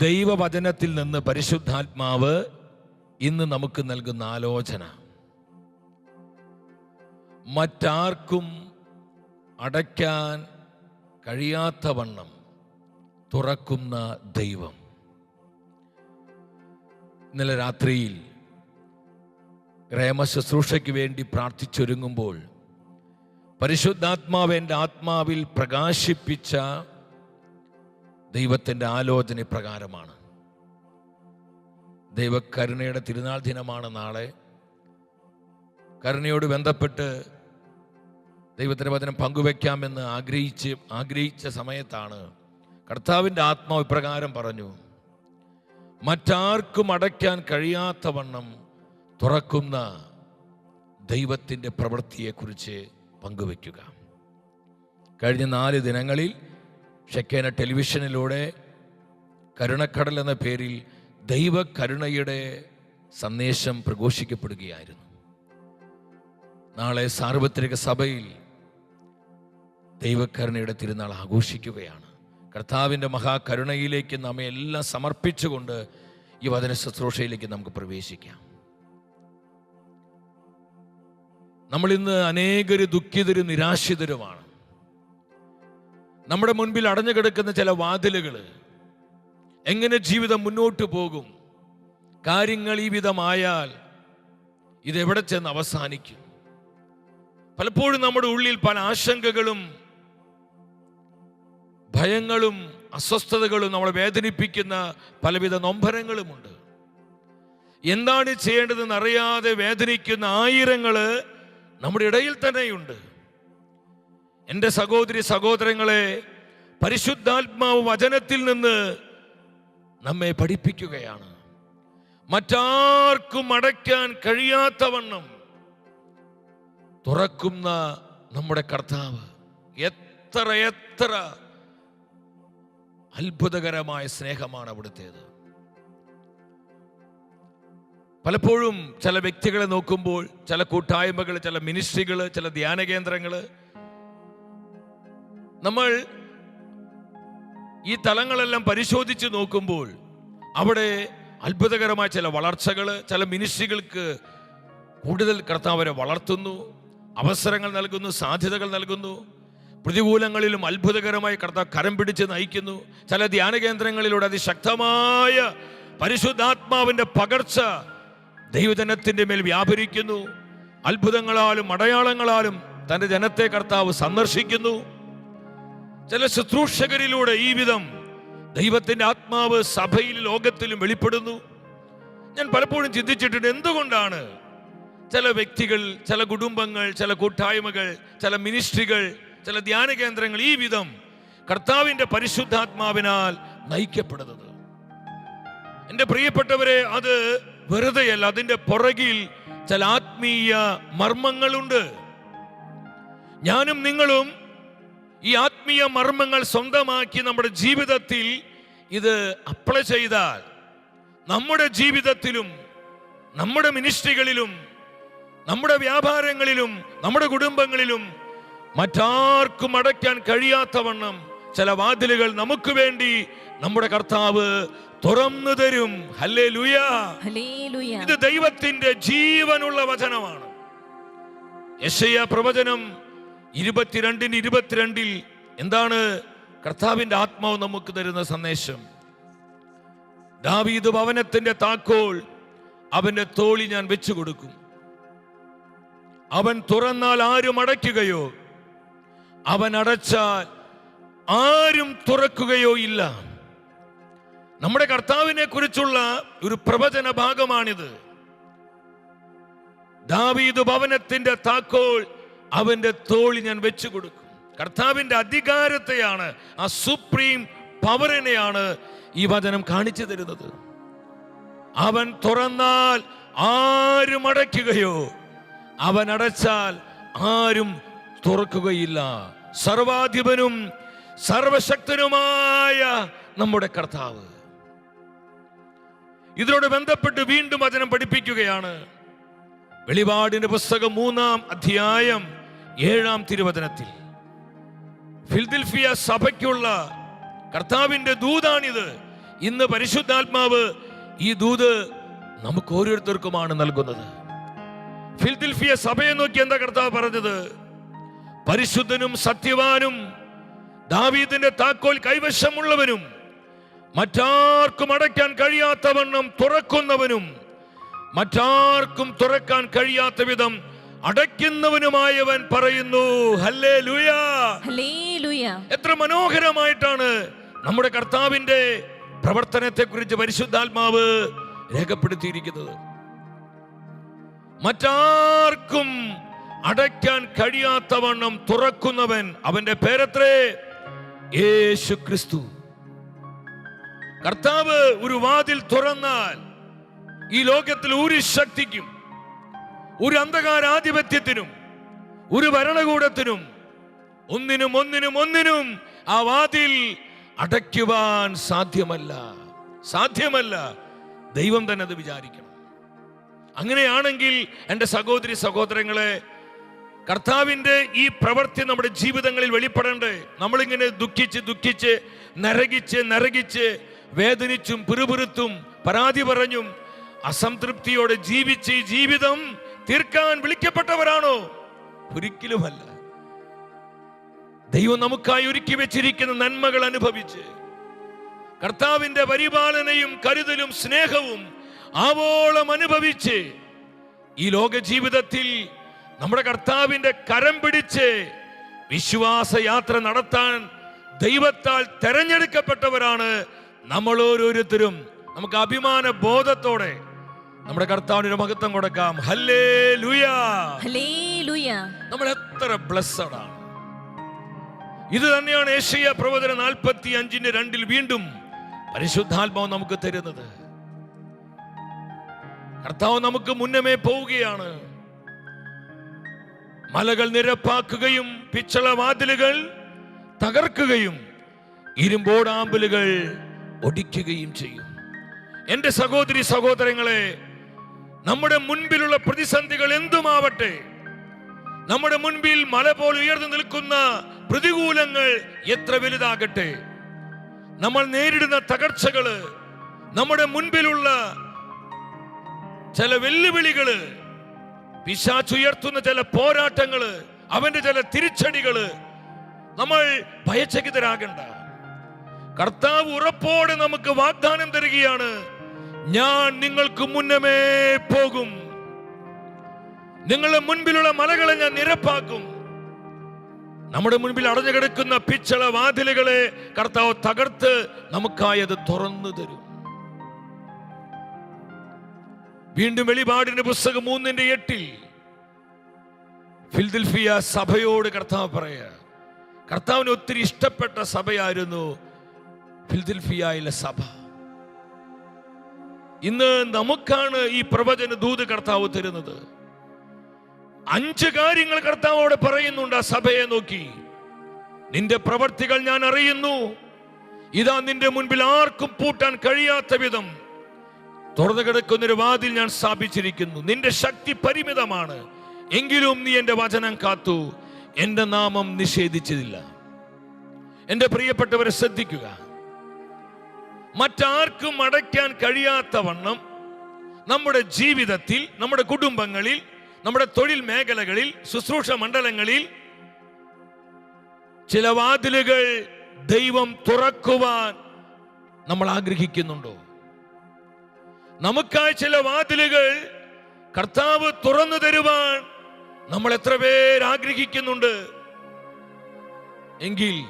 ദൈവവചനത്തിൽ നിന്ന് പരിശുദ്ധാത്മാവ് ഇന്ന് നമുക്ക് നൽകുന്ന ആലോചന. മറ്റാർക്കും അടയ്ക്കാൻ കഴിയാത്ത വണ്ണം തുറക്കുന്ന ദൈവം. ഇന്നലെ രാത്രിയിൽ ശുശ്രൂഷയ്ക്ക് വേണ്ടി പ്രാർത്ഥിച്ചൊരുങ്ങുമ്പോൾ പരിശുദ്ധാത്മാവ് എന്റെ ആത്മാവിൽ പ്രകാശിപ്പിച്ച ദൈവത്തിന്റെ ആലോചന പ്രകാരമാണ്. ദൈവകരുണയുടെ തിരുനാൾ ദിനമാണ് നാളെ. കരുണയോട് ബന്ധപ്പെട്ട് ദൈവത്തിന്റെ വചനം പങ്കുവെക്കാമെന്ന് ആഗ്രഹിച്ച് ആഗ്രഹിച്ച സമയത്താണ് കർത്താവിന്റെ ആത്മാവ് ഇപ്രകാരം പറഞ്ഞു മറ്റാർക്കും അടയ്ക്കാൻ കഴിയാത്ത വണ്ണം തുറക്കുന്ന ദൈവത്തിന്റെ പ്രവൃത്തിയെക്കുറിച്ച് പങ്കുവെക്കുക. കഴിഞ്ഞ നാല് ദിനങ്ങളിൽ ഷെക്കേന ടെലിവിഷനിലൂടെ കരുണക്കടൽ എന്ന പേരിൽ ദൈവകരുണയുടെ സന്ദേശം പ്രഘോഷിക്കപ്പെടുകയായിരുന്നു. നാളെ സാർവത്രിക സഭയിൽ ദൈവകരുണയുടെ തിരുനാൾ ആഘോഷിക്കുകയാണ്. കർത്താവിന്റെ മഹാകരുണയിലേക്ക് നമ്മെ എല്ലാം സമർപ്പിച്ചുകൊണ്ട് ഈ വചന ശുശ്രൂഷയിലേക്ക് നമുക്ക് പ്രവേശിക്കാം. നമ്മളിന്ന് അനേകര് ദുഃഖിതരും നിരാശിതരുമാണ്. നമ്മുടെ മുൻപിൽ അടഞ്ഞു കിടക്കുന്ന ചില വാതിലുകൾ. എങ്ങനെ ജീവിതം മുന്നോട്ട് പോകും? കാര്യങ്ങൾ ഈ വിധമായാൽ ഇതെവിടെ ചെന്ന് അവസാനിക്കും? പലപ്പോഴും നമ്മുടെ ഉള്ളിൽ പല ആശങ്കകളും ഭയങ്ങളും അസ്വസ്ഥതകളും നമ്മളെ വേദനിപ്പിക്കുന്ന പലവിധ നൊമ്പരങ്ങളുമുണ്ട്. എന്താണ് ചെയ്യേണ്ടതെന്ന് അറിയാതെ വേദനിക്കുന്ന ആയിരങ്ങൾ നമ്മുടെ ഇടയിൽ തന്നെയുണ്ട്. എന്റെ സഹോദരി സഹോദരങ്ങളെ പരിശുദ്ധാത്മാവ് വചനത്തിൽ നിന്ന് നമ്മെ പഠിപ്പിക്കുകയാണ്. മറ്റാർക്കും അടയ്ക്കാൻ കഴിയാത്തവണ്ണം തുറക്കുന്ന നമ്മുടെ കർത്താവ് എത്ര എത്ര അത്ഭുതകരമായ സ്നേഹമാണ് അവിടുത്തേത്. പലപ്പോഴും ചില വ്യക്തികളെ നോക്കുമ്പോൾ ചില കൂട്ടായ്മകൾ ചില മിനിസ്ട്രികൾ ചില ധ്യാന കേന്ദ്രങ്ങൾ നമ്മൾ ഈ തലങ്ങളെല്ലാം പരിശോധിച്ച് നോക്കുമ്പോൾ അവിടെ അത്ഭുതകരമായ ചില വളർച്ചകൾ ചില മിനിസ്ട്രികൾക്ക് കൂടുതൽ കർത്താവരെ വളർത്തുന്നു അവസരങ്ങൾ നൽകുന്നു സാധ്യതകൾ നൽകുന്നു. പ്രതികൂലങ്ങളിലും അത്ഭുതകരമായി കർത്താവ് കരം പിടിച്ച് നയിക്കുന്നു. ചില ധ്യാന കേന്ദ്രങ്ങളിലൂടെ അതിശക്തമായ പരിശുദ്ധാത്മാവിന്റെ പകർച്ച ദൈവജനത്തിന്റെ മേൽ വ്യാപരിക്കുന്നു. അത്ഭുതങ്ങളാലും അടയാളങ്ങളാലും തന്റെ ജനത്തെ കർത്താവ് സന്ദർശിക്കുന്നു. ചില ശുശ്രൂഷകരിലൂടെ ഈ വിധം ദൈവത്തിന്റെ ആത്മാവ് സഭയിൽ ലോകത്തിലും വെളിപ്പെടുന്നു. ഞാൻ പലപ്പോഴും ചിന്തിച്ചിട്ടുണ്ട് എന്തുകൊണ്ടാണ് ചില വ്യക്തികൾ ചില കുടുംബങ്ങൾ ചില കൂട്ടായ്മകൾ ചില മിനിസ്ട്രികൾ ചില ധ്യാന കേന്ദ്രങ്ങൾ ഈ വിധം കർത്താവിന്റെ പരിശുദ്ധാത്മാവിനാൽ നയിക്കപ്പെടുന്നത്. എന്റെ പ്രിയപ്പെട്ടവരെ അത് വെറുതെയല്ല അതിന്റെ പുറകിൽ ചില ആത്മീയ മർമ്മങ്ങളുണ്ട്. ഞാനും നിങ്ങളും ഈ ആത്മീയ മർമ്മങ്ങൾ സ്വന്തമാക്കി നമ്മുടെ ജീവിതത്തിൽ ഇത് അപ്ലൈ ചെയ്താൽ നമ്മുടെ ജീവിതത്തിലും നമ്മുടെ മിനിസ്ട്രികളിലും നമ്മുടെ വ്യാപാരങ്ങളിലും നമ്മുടെ കുടുംബങ്ങളിലും മറ്റാർക്കും അടയ്ക്കാൻ കഴിയാത്തവണ്ണം ചില വാതിലുകൾ നമുക്ക് വേണ്ടി നമ്മുടെ കർത്താവ് തുറന്നു തരും. ഹല്ലേ ഇത് ദൈവത്തിന്റെ ജീവനുള്ള വചനമാണ്. യശയ പ്രവചനം ഇരുപത്തിരണ്ടിന് ഇരുപത്തിരണ്ടിൽ എന്താണ് കർത്താവിന്റെ ആത്മാവ് നമുക്ക് തരുന്ന സന്ദേശം? ദാവീദ് ഭവനത്തിന്റെ താക്കോൽ അവന്റെ തോളി ഞാൻ വെച്ചു കൊടുക്കും. അവൻ തുറന്നാൽ ആരും അടയ്ക്കുകയോ അവൻ അടച്ചാൽ ആരും തുറക്കുകയോ ഇല്ല. നമ്മുടെ കർത്താവിനെ കുറിച്ചുള്ള ഒരു പ്രവചന ഭാഗമാണിത്. ദാവീദ് ഭവനത്തിന്റെ താക്കോൽ അവന്റെ തോളി ഞാൻ വെച്ചു കൊടുക്കും. കർത്താവിന്റെ അധികാരത്തെയാണ് ആ സുപ്രീം പവറിനെയാണ് ഈ വചനം കാണിച്ചു തരുന്നത്. അവൻ തുറന്നാൽ ആരും അടയ്ക്കുകയോ അവൻ അടച്ചാൽ ആരും തുറക്കുകയില്ല. സർവാധിപനും സർവശക്തനുമായ നമ്മുടെ കർത്താവ്. ഇതിനോട് ബന്ധപ്പെട്ട് വീണ്ടും വചനം പഠിപ്പിക്കുകയാണ്. വെളിപാടിന്റെ പുസ്തകം മൂന്നാം അധ്യായം ഏഴാം തിരുവചനത്തിൽ. ഫിൽദിൽഫിയ സഭയ്ക്കുള്ള കർത്താവിന്റെ ദൂതാണിത്. ഇന്ന് പരിശുദ്ധാത്മാവ് ഈ ദൂത് നമുക്ക് ഓരോരുത്തർക്കുമാണ് നൽകുന്നത്. ഫിൽദിൽഫിയ സഭയെ നോക്കി എന്താ കർത്താവ് പറഞ്ഞത്? പരിശുദ്ധനും സത്യവാനും ദാവീദിന്റെ താക്കോൽ കൈവശമുള്ളവനും മറ്റാർക്കും അടയ്ക്കാൻ കഴിയാത്തവണ്ണം തുറക്കുന്നവനും മറ്റാർക്കും തുറക്കാൻ കഴിയാത്ത വിധം അടയ്ക്കുന്നവനുമായവൻ പറയുന്നു. ഹല്ലേ ഹല്ലേലൂയ. എത്ര മനോഹരമായിട്ടാണ് നമ്മുടെ കർത്താവിന്റെ പ്രവർത്തനത്തെ കുറിച്ച് പരിശുദ്ധാത്മാവ് രേഖപ്പെടുത്തിയിരിക്കുന്നത്. മറ്റാർക്കും അടയ്ക്കാൻ കഴിയാത്തവണ്ണം തുറക്കുന്നവൻ അവന്റെ പേരത്രേ യേശു ക്രിസ്തു. കർത്താവ് ഒരു വാതിൽ തുറന്നാൽ ഈ ലോകത്തിൽ ഒരു ശക്തിക്കും ഒരു അന്ധകാരാധിപത്യത്തിനും ഒരു ഭരണകൂടത്തിനും ഒന്നിനും ഒന്നിനും ഒന്നിനും ആ വാതിൽ അടയ്ക്കുവാൻ സാധ്യമല്ല. സാധ്യമല്ല. ദൈവം തന്നെ അത് വിചാരിക്കണം. അങ്ങനെയാണെങ്കിൽ എന്റെ സഹോദരി സഹോദരങ്ങളെ കർത്താവിന്റെ ഈ പ്രവൃത്തി നമ്മുടെ ജീവിതങ്ങളിൽ വെളിപ്പെടേണ്ടേ? നമ്മളിങ്ങനെ ദുഃഖിച്ച് ദുഃഖിച്ച് നരകിച്ച് നരകിച്ച് വേദനിച്ചും പിറുപിറുത്തും പരാതി പറഞ്ഞും അസംതൃപ്തിയോടെ ജീവിച്ച് ജീവിതം തീർക്കാൻ വിളിക്കപ്പെട്ടവരാണോ? ഒരിക്കലുമല്ല. ദൈവം നമുക്കായി ഒരുക്കി വെച്ചിരിക്കുന്ന നന്മകൾ അനുഭവിച്ച് കർത്താവിന്റെ പരിപാലനയും കരുതലും സ്നേഹവും ആവോളം അനുഭവിച്ച് ഈ ലോക ജീവിതത്തിൽ നമ്മുടെ കർത്താവിന്റെ കരം പിടിച്ച് വിശ്വാസ യാത്ര നടത്താൻ ദൈവത്താൽ തെരഞ്ഞെടുക്കപ്പെട്ടവരാണ് നമ്മൾ ഓരോരുത്തരും. നമുക്ക് അഭിമാന ബോധത്തോടെ നമ്മുടെ കർത്താവിന് മഹത്വം കൊടുക്കാം. ഹല്ലേ ലുയാ ഹല്ലേലൂയ. നമ്മൾ എത്ര ബ്ലസ്സഡ് ആണ്. ഇത് തന്നെയാണ് ഏഷ്യ പ്രവചന നാൽപ്പത്തി അഞ്ചിന്റെ രണ്ടിൽ വീണ്ടും പരിശുദ്ധാത്മാവ് നമുക്ക് തരുന്നത്. കർത്താവ് നമുക്ക് മുന്നമേ പോവുകയാണ്. മലകൾ നിരപ്പാക്കുകയും പിച്ചള വാതിലുകൾ തകർക്കുകയും ഇരുമ്പോടാമ്പലുകൾ ഒടിക്കുകയും ചെയ്യും. എന്റെ സഹോദരി സഹോദരങ്ങളെ നമ്മുടെ മുൻപിലുള്ള പ്രതിസന്ധികൾ എന്തുമാവട്ടെ നമ്മുടെ മുൻപിൽ മല പോലെ ഉയർന്നു നിൽക്കുന്ന പ്രതികൂലങ്ങൾ എത്ര വലുതാകട്ടെ? നമ്മൾ നേരിടുന്ന തകർച്ചകൾ നമ്മുടെ മുൻപിലുള്ള ചില വെല്ലുവിളികൾ പിശാച്ചുയർത്തുന്ന ചില പോരാട്ടങ്ങൾ അവന്റെ ചില തിരിച്ചടികൾ നമ്മൾ ഭയചകിതരാകണ്ട. കർത്താവ് ഉറപ്പോടെ നമുക്ക് വാഗ്ദാനം തരികയാണ് ഞാൻ നിങ്ങൾക്ക് മുന്നമേ പോകും. നിങ്ങളുടെ മുൻപിലുള്ള മലകളെ ഞാൻ നിരപ്പാക്കും. നമ്മുടെ മുൻപിൽ അടഞ്ഞു കിടക്കുന്ന പിച്ചള വാതിലുകളെ കർത്താവ് തകർത്ത് നമുക്കായി അത് തുറന്നു തരും. വീണ്ടും വെളിപാടിന്റെ പുസ്തകം മൂന്നിന്റെ എട്ടിൽ ഫിൽദിൽഫിയ സഭയോട് കർത്താവ് പറയാ കർത്താവിന് ഒത്തിരി ഇഷ്ടപ്പെട്ട സഭയായിരുന്നു ഫിൽദിൽഫിയയിലെ സഭ. ഇന്ന് നമുക്കാണ് ഈ പ്രവചന ദൂത് കർത്താവ് തരുന്നത്. അഞ്ച് കാര്യങ്ങൾ കർത്താവോട് പറയുന്നുണ്ട് ആ സഭയെ നോക്കി. നിന്റെ പ്രവർത്തികൾ ഞാൻ അറിയുന്നു. ഇതാ നിന്റെ മുൻപിൽ ആർക്കും പൂട്ടാൻ കഴിയാത്ത വിധം തുറന്നു കിടക്കുന്നൊരു വാതിൽ ഞാൻ സ്ഥാപിച്ചിരിക്കുന്നു. നിന്റെ ശക്തി പരിമിതമാണ്. എങ്കിലും നീ എന്റെ വചനം കാത്തു. എന്റെ നാമം നിഷേധിച്ചതില്ല എന്റെ പ്രിയപ്പെട്ടവരെ ശ്രദ്ധിക്കുക. മറ്റാർക്കും അടയ്ക്കാൻ കഴിയാത്ത വണ്ണം നമ്മുടെ ജീവിതത്തിൽ നമ്മുടെ കുടുംബങ്ങളിൽ നമ്മുടെ തൊഴിൽ മേഖലകളിൽ ശുശ്രൂഷ മണ്ഡലങ്ങളിൽ ചില വാതിലുകൾ ദൈവം തുറക്കുവാൻ നമ്മൾ ആഗ്രഹിക്കുന്നുണ്ടോ? നമുക്കായി ചില വാതിലുകൾ കർത്താവ് തുറന്നു തരുവാൻ നമ്മൾ എത്ര പേർ ആഗ്രഹിക്കുന്നുണ്ട്? എങ്കിൽ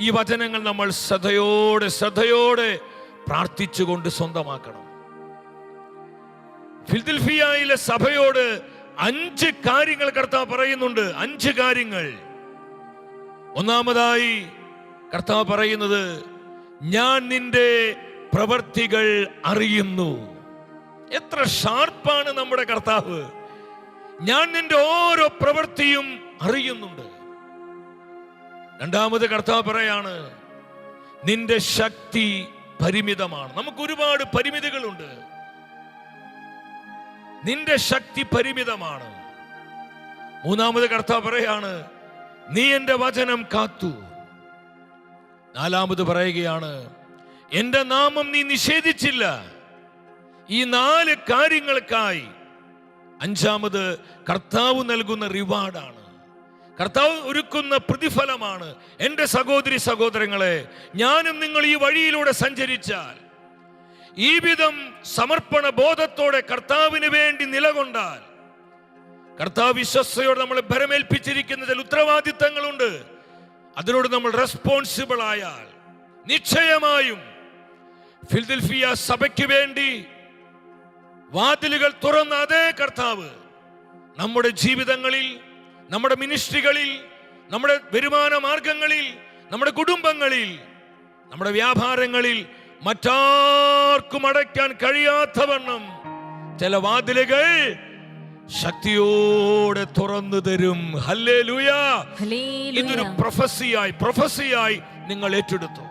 ഈ വചനങ്ങൾ നമ്മൾ ശ്രദ്ധയോടെ ശ്രദ്ധയോടെ പ്രാർത്ഥിച്ചുകൊണ്ട് സ്വന്തമാക്കണം. ഫിൽദിൽഫിയയിലെ സഭയോട് അഞ്ച് കാര്യങ്ങൾ കർത്താവ് പറയുന്നുണ്ട്. അഞ്ച് കാര്യങ്ങൾ. ഒന്നാമതായി കർത്താവ് പറയുന്നത് ഞാൻ നിന്റെ പ്രവർത്തികൾ അറിയുന്നു. എത്ര ഷാർപ്പാണ് നമ്മുടെ കർത്താവ്. ഞാൻ നിന്റെ ഓരോ പ്രവൃത്തിയും അറിയുന്നുണ്ട്. രണ്ടാമത് കർത്താവ് പറയാണ് നിന്റെ ശക്തി പരിമിതമാണ്. നമുക്ക് ഒരുപാട് പരിമിതികളുണ്ട്. നിന്റെ ശക്തി പരിമിതമാണ്. മൂന്നാമത് കർത്താവ് പറയാണ് നീ എന്റെ വചനം കാത്തു. നാലാമത് പറയുകയാണ് എന്റെ നാമം നീ നിഷേധിച്ചില്ല. ഈ നാല് കാര്യങ്ങൾക്കായി. അഞ്ചാമത് കർത്താവ് നൽകുന്ന റിവാർഡാണ്. കർത്താവ് ഒരുക്കുന്ന പ്രതിഫലമാണ്. എന്റെ സഹോദരി സഹോദരങ്ങളെ ഞാനും നിങ്ങൾ ഈ വഴിയിലൂടെ സഞ്ചരിച്ചാൽ. ഈ വിധം സമർപ്പണ ബോധത്തോടെ കർത്താവിന് വേണ്ടി നിലകൊണ്ടാൽ കർത്താവ് വിശ്വസ്തയോട് നമ്മളെ ഭരമേൽപ്പിച്ചിരിക്കുന്ന ചില ഉത്തരവാദിത്തങ്ങളുണ്ട്. അതിനോട് നമ്മൾ റെസ്പോൺസിബിൾ ആയാൽ നിശ്ചയമായും ഫിൽദിൽഫിയ സഭയ്ക്ക് വേണ്ടി വാതിലുകൾ തുറന്ന അതേ കർത്താവ് നമ്മുടെ ജീവിതങ്ങളിൽ നമ്മുടെ മിനിസ്ട്രികളിൽ നമ്മുടെ വരുമാന മാർഗങ്ങളിൽ നമ്മുടെ കുടുംബങ്ങളിൽ നമ്മുടെ വ്യാപാരങ്ങളിൽ മറ്റാർക്കും അടയ്ക്കാൻ കഴിയാത്തവണ്ണം ചില വാതിലുകൾ ശക്തിയോടെ തുറന്നു തരും. ഹല്ലേ ഇതൊരു ഹല്ലേലൂയ പ്രൊഫസിയായി പ്രൊഫസിയായി നിങ്ങൾ ഏറ്റെടുത്തു.